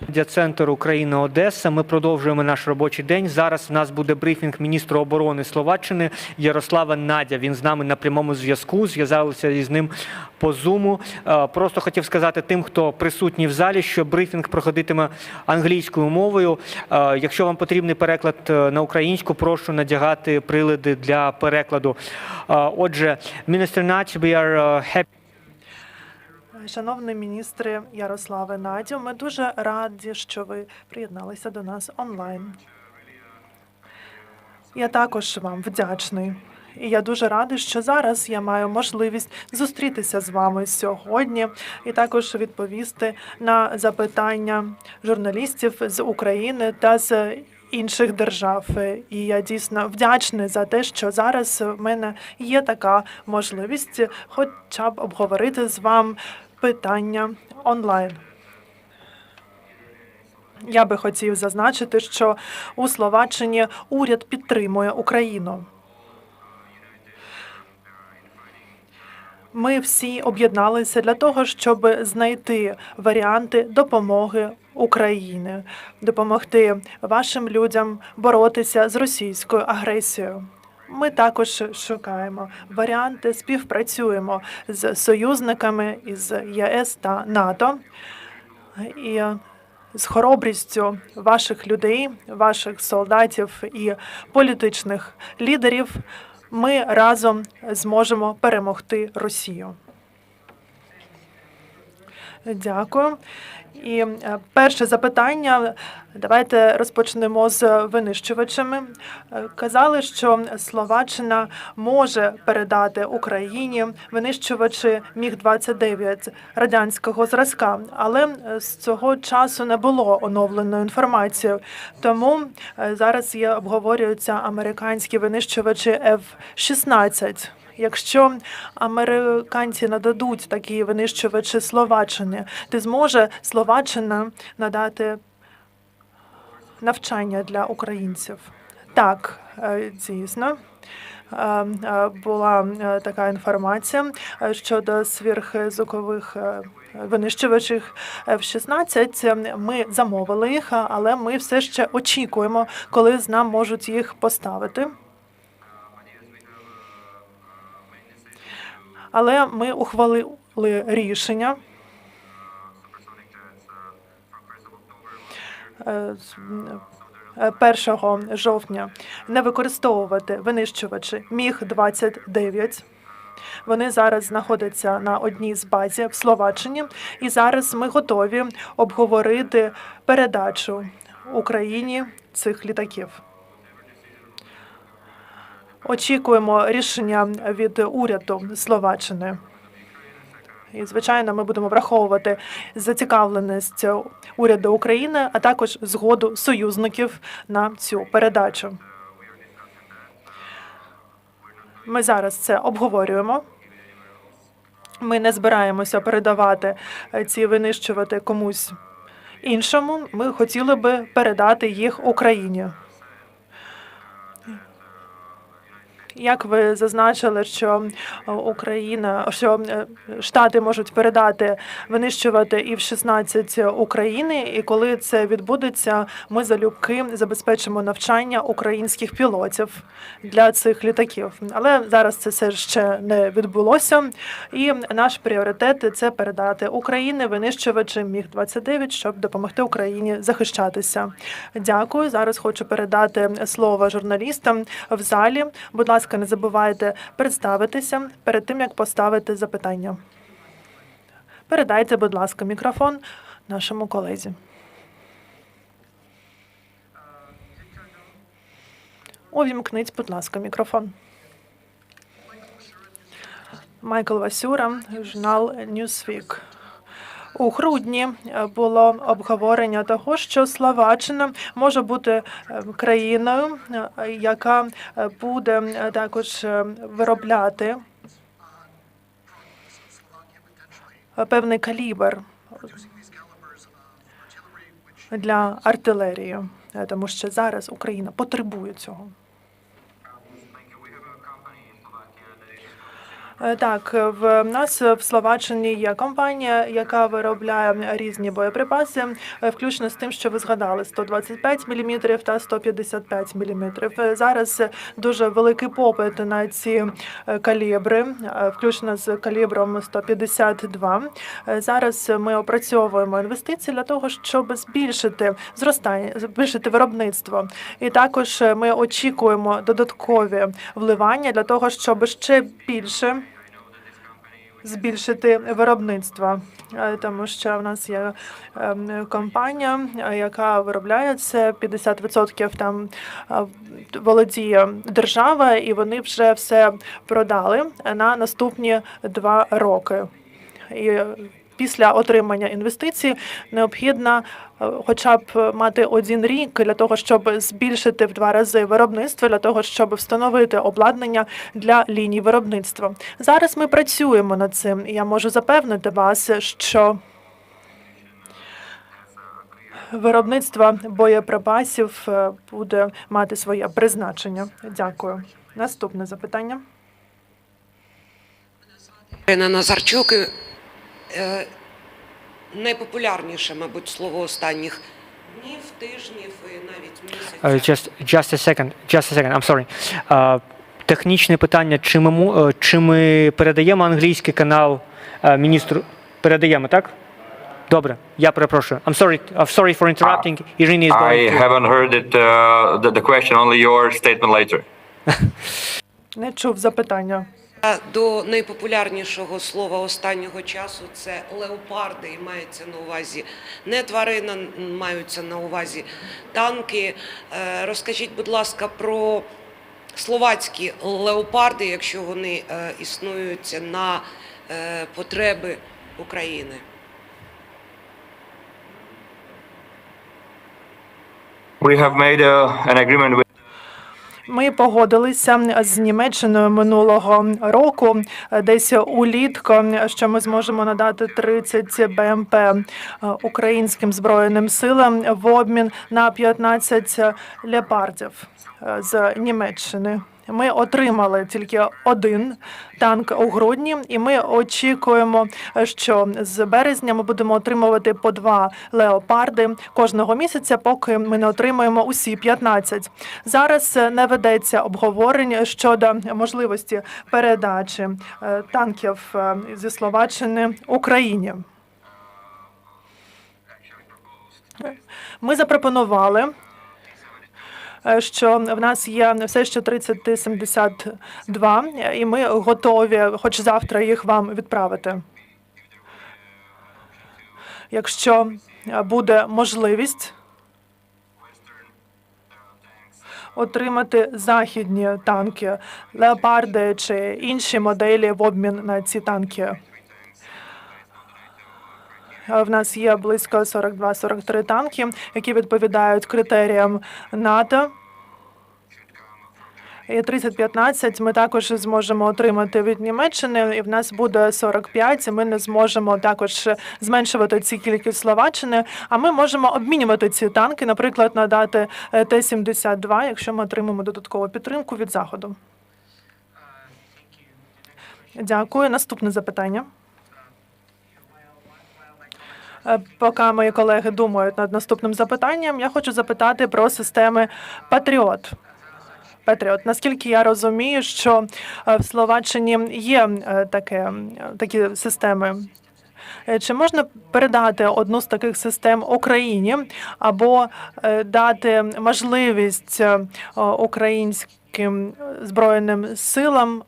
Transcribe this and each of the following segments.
Медіа-центр Україна Одеса. Ми продовжуємо наш робочий день. Зараз в нас буде брифінг міністра оборони Словаччини Ярослава Надя. Він з нами на прямому зв'язку. Зв'язалися із ним по зуму. Е, Просто хотів сказати тим, хто присутній в залі, що брифінг проходитиме англійською мовою. Е, Якщо вам потрібний переклад е, на українську, прошу надягати прилади для перекладу. Отже, міністр Надь, we are happy Шановний міністре Ярославе Надю, ми дуже раді, що ви приєдналися до нас онлайн. Я також вам вдячний. І я дуже радий, що зараз я маю можливість зустрітися з вами сьогодні і також відповісти на запитання журналістів з України та з інших держав. І я дійсно вдячний за те, що зараз в мене є така можливість, хоча б обговорити з вами питання онлайн. Я би хотів зазначити, що у Словаччині уряд підтримує Україну. Ми всі об'єдналися для того, щоб знайти варіанти допомоги Україні, допомогти вашим людям боротися з російською агресією. Ми також шукаємо варіанти, співпрацюємо з союзниками із ЄС та НАТО і з хоробрістю ваших людей, ваших солдатів і політичних лідерів ми разом зможемо перемогти Росію. Дякую. І е, перше запитання. Давайте розпочнемо з винищувачами. Е, Казали, що Словаччина може передати Україні винищувачі Міг 29 радянського зразка, але е, з цього часу не було оновленої інформації. Тому зараз є обговорюються американські винищувачі F-16. Якщо американці нададуть такі винищувачі Словаччині, ти зможе Словаччина надати навчання для українців? Так, дійсно. Е, е, Була е, така інформація щодо сверхзвукових винищувачів F-16. Ми замовили їх, але ми все ще очікуємо, коли з нам можуть їх поставити. Але ми ухвалили рішення е, з- е, 1 жовтня не використовувати винищувачі Міг 29 Вони зараз знаходяться на одній з базі в Словаччині, і зараз ми готові обговорити передачу Україні цих літаків. Очікуємо рішення від уряду Словаччини. І, звичайно, ми будемо враховувати зацікавленість уряду України, а також згоду союзників на цю передачу. Ми зараз це обговорюємо. Ми не збираємося передавати ці винищувати комусь іншому. Ми хотіли би передати їх Україні. Як ви зазначили, що е, Україна, що е, Штати можуть передати винищувати і в 16 України, і коли це відбудеться, ми залюбки забезпечимо навчання українських пілотів для цих літаків. Але зараз це все ще не відбулося. І наш пріоритет це передати Україні винищувачі міг 29 щоб допомогти Україні захищатися. Дякую. Зараз хочу передати слово журналістам в залі. Будь ласка, не забувайте представитися перед тим, як поставити запитання. Передайте, будь ласка, мікрофон нашому колезі. Увімкніть, будь ласка, мікрофон. Майкл Васюра, журнал Newsweek. У грудні е, було обговорення того, що Словаччина може бути е, країною, е, яка буде також виробляти певний калібр для артилерії, тому що зараз Україна потребує цього. Так, в нас в Словаччині є компанія, яка виробляє різні боєприпаси, е, включно з тим, що ви згадали 125 мм та 155 мм. Зараз дуже великий попит на ці е, калібри, е, включно з калібром 152. Е, Зараз ми опрацьовуємо інвестиції для того, щоб збільшити зростання, збільшити виробництво. І також е, ми очікуємо додаткові вливання для того, щоб ще більше збільшити виробництво, Е, тому що в нас є ем, компанія, е, яка виробляє це 50% там е, володіє держава, і вони вже все продали на наступні два роки. І після отримання інвестицій необхідно е, хоча б мати один рік для того, щоб збільшити в два рази виробництво, для того, щоб встановити обладнання для ліній виробництва. Зараз ми працюємо над цим, і я можу запевнити вас, що виробництво боєприпасів е, буде мати своє призначення. Дякую. Наступне запитання. Ірина Назарчук. Е, найпопулярніше, мабуть, слово останніх днів, тижнів і навіть Uh, місяців. just, just a second, just a second, I'm sorry. Uh, технічне питання, чи ми, е, чи ми передаємо англійський канал е, міністру? Передаємо, так? Добре, я перепрошую. I'm sorry, I'm sorry for interrupting. Ірина is I to... haven't heard it, uh, the, the question, only your statement later. Не чув запитання. До найпопулярнішого слова останнього часу це леопарди, і мається на увазі не тварина, маються на увазі танки. Е, Розкажіть, будь ласка, про словацькі леопарди, якщо вони е, існують на е, потреби України. We have made uh, an agreement with Ми погодилися з Німеччиною минулого року, десь улітку, що ми зможемо надати 30 БМП е, українським збройним силам в обмін на 15 леопардів е, з Німеччини. Ми отримали тільки один танк у грудні, і ми очікуємо, що з березня ми будемо отримувати по два леопарди кожного місяця, поки ми не отримаємо усі 15. Зараз не ведеться обговорень щодо можливості передачі е, танків е, зі Словаччини Україні. Ми запропонували що в нас є все ще 3072, і ми готові, хоч завтра їх вам відправити. Якщо е, буде можливість отримати західні танки, леопарди чи інші моделі в обмін на ці танки. Е, В нас є близько 42-43 танки, які відповідають критеріям НАТО. І 30-15 ми також зможемо отримати від Німеччини, і в нас буде 45, і Ми не зможемо також зменшувати ці кількість Словаччини. А ми можемо обмінювати ці танки, наприклад, надати е, Т-72, якщо ми отримаємо додаткову підтримку від заходу. Дякую. Наступне запитання. Е, Поки мої колеги думають над наступним запитанням, я хочу запитати про системи Патріот. Патріот. Наскільки я розумію, що е, в Словаччині є е, таке, такі системи. Чи можна передати одну з таких систем Україні або дати можливість українським збройним силам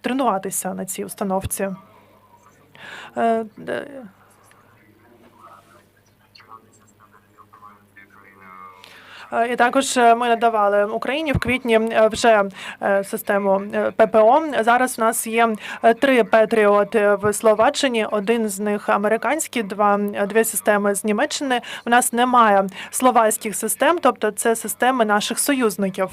тренуватися на цій установці? Е, де- Е, І також е, ми надавали Україні в квітні е, вже е, систему е, ППО. Зараз у нас є е, три Петріоти в Словаччині. Один з них американський, два е, дві системи з Німеччини. У нас немає словацьких систем, тобто це системи наших союзників.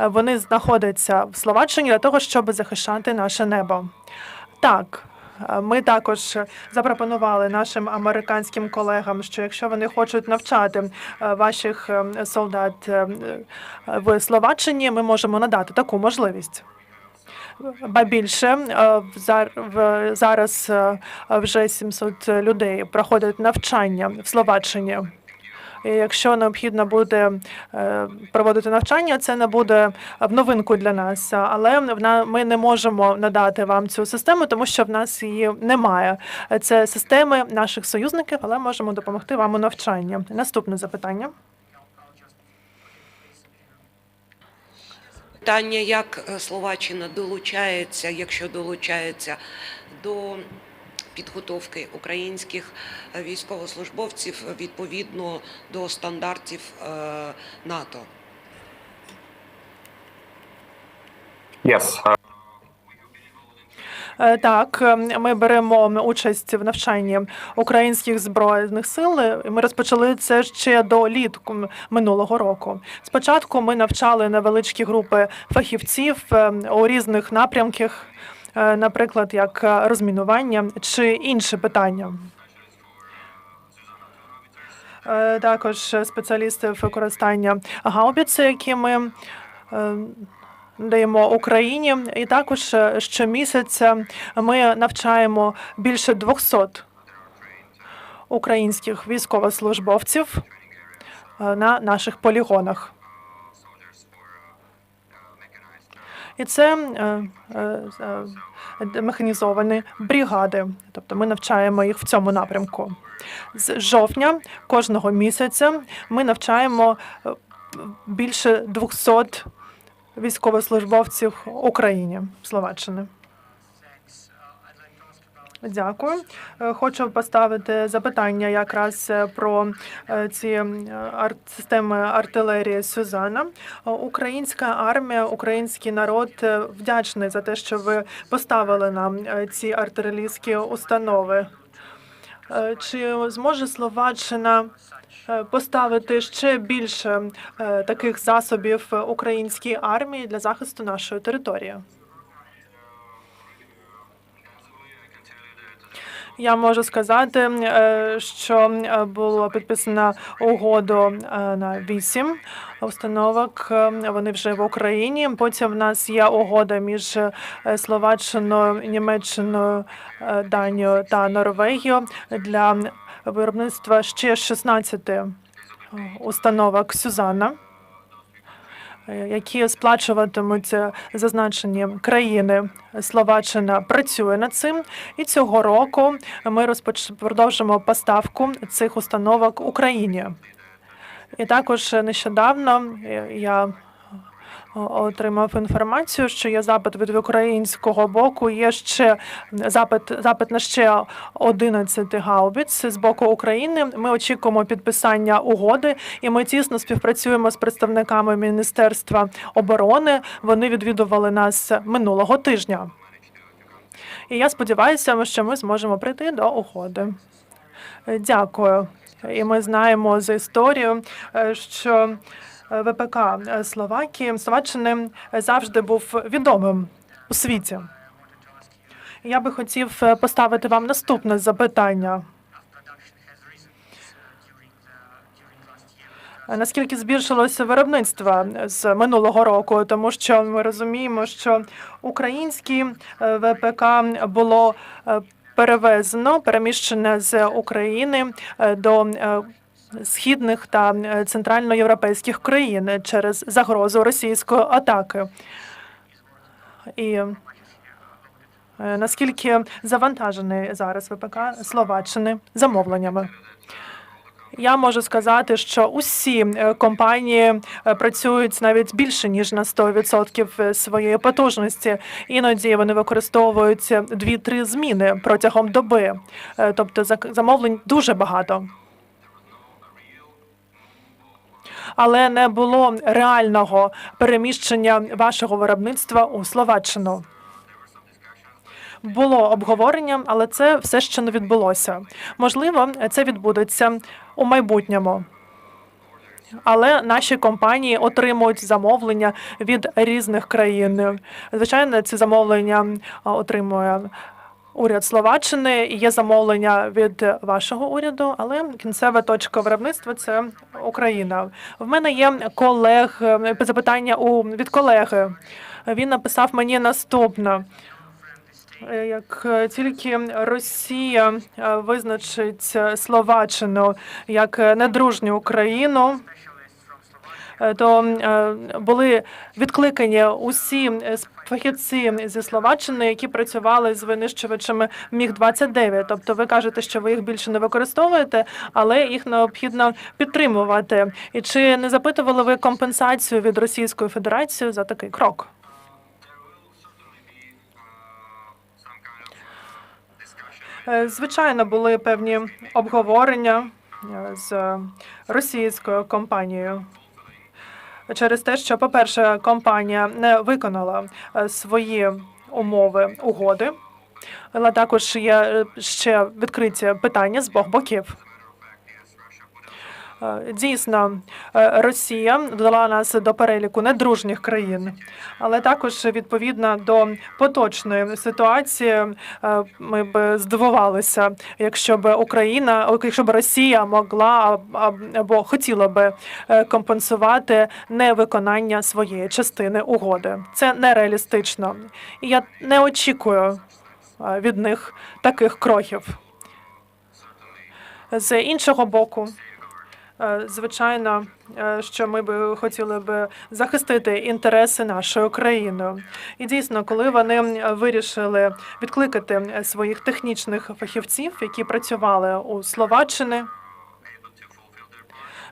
Е, Вони знаходяться в Словаччині для того, щоб захищати наше небо. Так. Ми також запропонували нашим американським колегам, що якщо вони хочуть навчати е, ваших е, солдат е, в Словаччині, ми можемо надати таку можливість. Ба більше зараз вже 700 людей проходять навчання в Словаччині. І якщо необхідно буде е, проводити навчання, це не буде в новинку для нас. Але ми не можемо надати вам цю систему, тому що в нас її немає. Це системи наших союзників, але можемо допомогти вам у навчанні. Наступне запитання. Питання, як Словаччина долучається, якщо долучається до підготовки українських військовослужбовців відповідно до стандартів е, НАТО. Yes. Е, Так, е, ми беремо участь в навчанні українських збройних сил. Ми розпочали це ще до літку минулого року. Спочатку ми навчали невеличкі групи фахівців е, у різних напрямках, наприклад, як е, розмінування чи інші питання. Е, Також спеціалісти використання гаубіці, які ми е, даємо Україні, і також е, щомісяця ми навчаємо більше 200 українських військовослужбовців е, на наших полігонах. І це е, е, е, механізовані бригади, тобто ми навчаємо їх в цьому напрямку. З жовтня кожного місяця ми навчаємо більше 200 військовослужбовців України Словаччини. Дякую. Е, Хочу поставити запитання якраз е, про е, ці системи артилерії Сюзана. Українська армія, український народ вдячний за те, що ви поставили нам ці артилерійські установи. Чи зможе Словаччина поставити ще більше таких засобів українській армії для захисту нашої території? Я можу сказати, е, що е, було підписано угоду е, на вісім установок. Вони вже в Україні. Потім в нас є угода між Словаччиною, Німеччиною, Данією та Норвегією для виробництва ще 16 установок Сюзанна. Е, Які сплачуватимуться е, зазначені країни, Словаччина працює над цим, і цього року ми розпоч... продовжимо поставку цих установок Україні. І також нещодавно е, я отримав інформацію, що є запит від українського боку. Є ще запит, запит на ще 11 гаубиць з боку України. Ми очікуємо підписання угоди, і ми тісно співпрацюємо з представниками Міністерства оборони. Вони відвідували нас минулого тижня. І я сподіваюся, що ми зможемо прийти до угоди. Дякую. І ми знаємо з історію, е, що ВПК Словакії Словаччини завжди був відомим у світі. Я би хотів е, поставити вам наступне запитання. Е, Наскільки збільшилося виробництво з минулого року, тому що ми розуміємо, що українські е, ВПК було е, перевезено, переміщене з України е, до е, східних та е, центральноєвропейських країн через загрозу російської атаки. І е, наскільки завантажений зараз ВПК Словаччини замовленнями? Я можу сказати, що усі е, компанії працюють навіть більше ніж на 100% своєї потужності. Іноді вони використовують 2-3 зміни протягом доби. Тобто замовлень дуже багато. Але не було реального переміщення вашого виробництва у Словаччину. Було обговорення, але це все ще не відбулося. Можливо, це відбудеться у майбутньому. Але наші компанії отримують замовлення від різних країн. Звичайно, ці замовлення отримує уряд Словаччини. і Є замовлення від вашого уряду, але кінцева точка виробництва це Україна. В мене є колег запитання у від колеги. Він написав мені наступне. Е, Як е, тільки Росія е, визначить е, Словаччину як е, недружню Україну, е, то е, були відкликані усі е, фахівці зі Словаччини, які працювали з винищувачами Міг 29 Тобто, ви кажете, що ви їх більше не використовуєте, але їх необхідно підтримувати. І чи не запитували ви компенсацію від Російської Федерації за такий крок? Е, Звичайно, були певні обговорення е, з російською компанією через те, що, по-перше, компанія не виконала е, свої умови угоди, але також є е, ще відкриті питання з обох боків. Дійсно, е, Росія додала нас до переліку недружніх країн, але також відповідно до поточної ситуації е, ми б здивувалися, якщо б Україна, якщо б Росія могла аб- аб- або хотіла би е, компенсувати невиконання своєї частини угоди. Це нереалістично, і я не очікую від них таких кроків. З іншого боку. Е, Звичайно, е, що ми би хотіли би захистити інтереси нашої країни. І дійсно, коли вони вирішили відкликати своїх технічних фахівців, які працювали у Словаччини,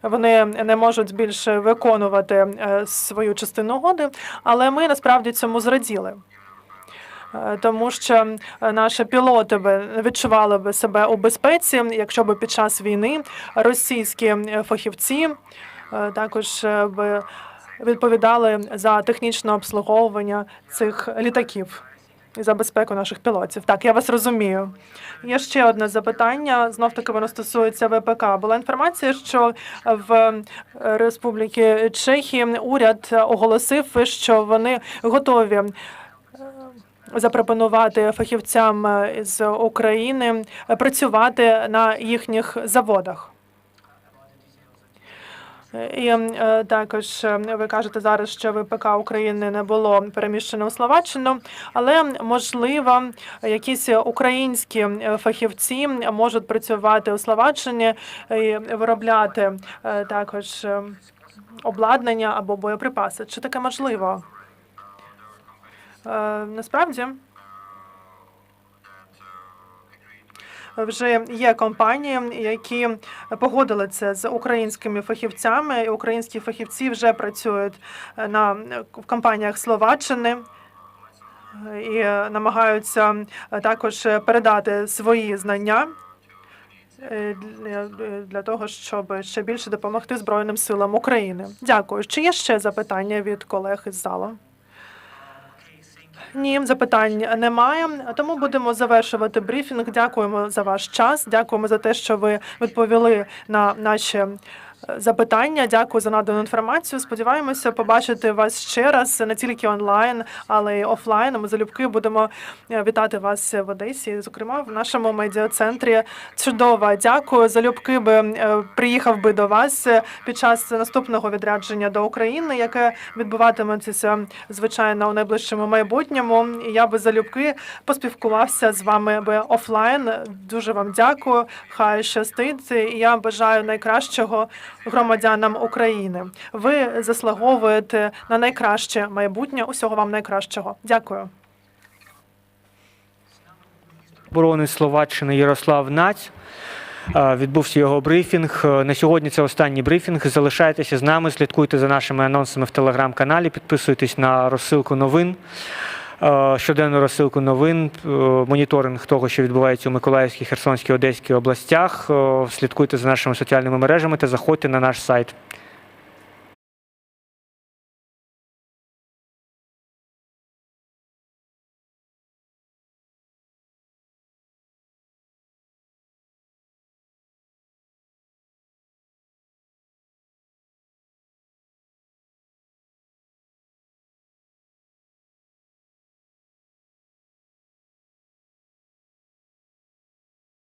вони не можуть більше виконувати е, свою частину угоди, але ми насправді цьому зраділи. Е, Тому що е, наші пілоти би відчували би себе у безпеці, якщо б під час війни російські е, фахівці також би відповідали за технічне обслуговування цих літаків і за безпеку наших пілотів. Так, я вас розумію. Є ще одне запитання. Знов таки воно стосується ВПК. Була інформація, що в Республіки Чехії уряд оголосив, що вони готові запропонувати фахівцям е, з України е, працювати на їхніх заводах. І е, також ви кажете зараз, що ВПК України не було переміщено у Словаччину, але можливо, якісь українські фахівці можуть працювати у Словаччині і виробляти також обладнання або боєприпаси. Чи таке можливо? Е, Насправді. Вже є компанії, які погодили це з українськими фахівцями. І українські фахівці вже працюють на в компаніях Словаччини і намагаються також передати свої знання е, для того, щоб ще більше допомогти Збройним силам України. Дякую. Чи є ще запитання від колег із залу? Ні, запитань немає. Тому будемо завершувати брифінг. Дякуємо за ваш час. Дякуємо за те, що ви відповіли на наші запитання. Дякую за надану інформацію. Сподіваємося побачити вас ще раз не тільки онлайн, але й офлайн. Ми залюбки будемо е, вітати вас в Одесі, зокрема в нашому медіа-центрі. Чудово, дякую. Залюбки би е, приїхав би до вас е, під час наступного відрядження до України, яке відбуватиметься звичайно у найближчому майбутньому. Я би залюбки поспілкувався з вами би офлайн. Дуже вам дякую. Хай щастить. Я бажаю найкращого громадянам України. Ви заслуговуєте на найкраще майбутнє. Усього вам найкращого. Дякую. оборони Словаччини Ярослав Наць. Відбувся його брифінг. На сьогодні це останній брифінг. Залишайтеся з нами, слідкуйте за нашими анонсами в телеграм-каналі, підписуйтесь на розсилку новин. Е, Щоденну розсилку новин, е, моніторинг того, що відбувається у Миколаївській, Херсонській, Одеській областях. Е, Слідкуйте за нашими соціальними мережами та заходьте на наш сайт.